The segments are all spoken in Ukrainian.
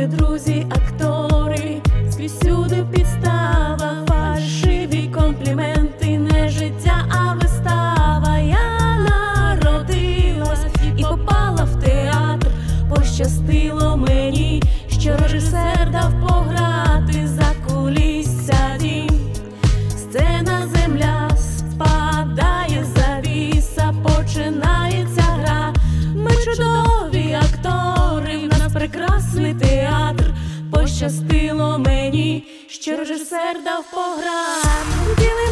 Ми друзі, актори, скрізь сюди підстава, фальшиві компліменти, не життя, а вистава. Я народилась і попала в театр, пощастило мені, що режисер дав пограти. пощастило мені, що режисер дав пограну.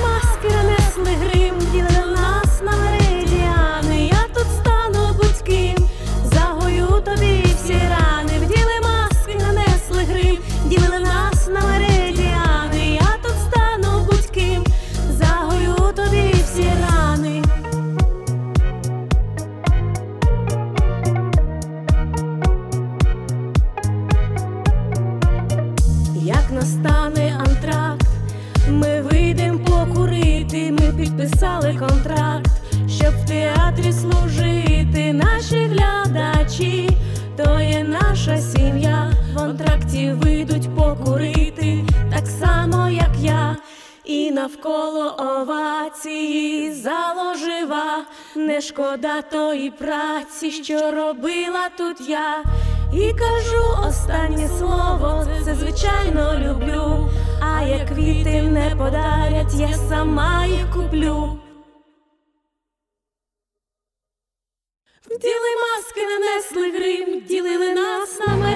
Підписали контракт, щоб в театрі служити. Наші глядачі, то є наша сім'я. В антракті вийдуть покурити, так само, як я. І навколо овації заложива, не шкода тої праці, що робила тут я. І кажу останнє слово, це звичайно люблю. А як квіти не подарять, я сама їх куплю. Вділи маски, нанесли грим, ділили нас на